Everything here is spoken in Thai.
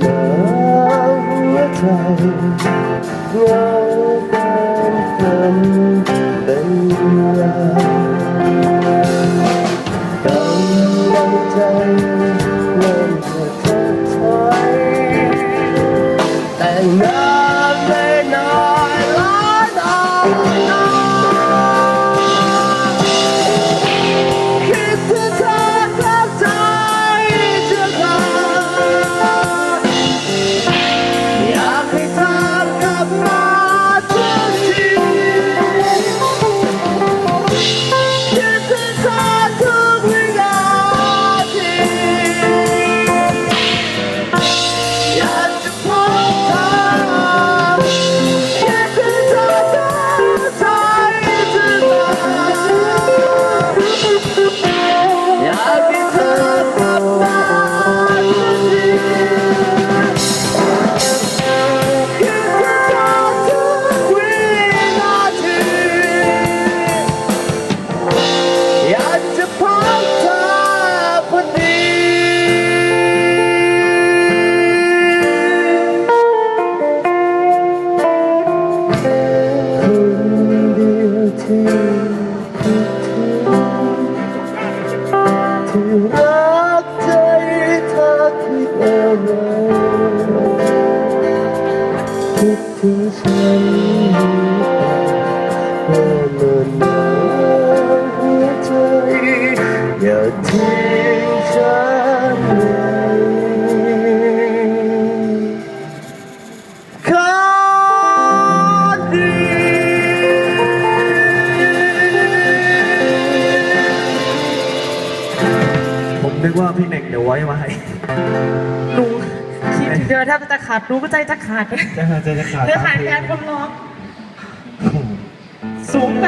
หนาวหัวใจเงาตามฝัน too. ไหวหนูคิดถึงเยอแทบจะขาดรู้ก็ใจจะขาดจะใจจะขาดเธอขาดแทนคนร้องสูงไป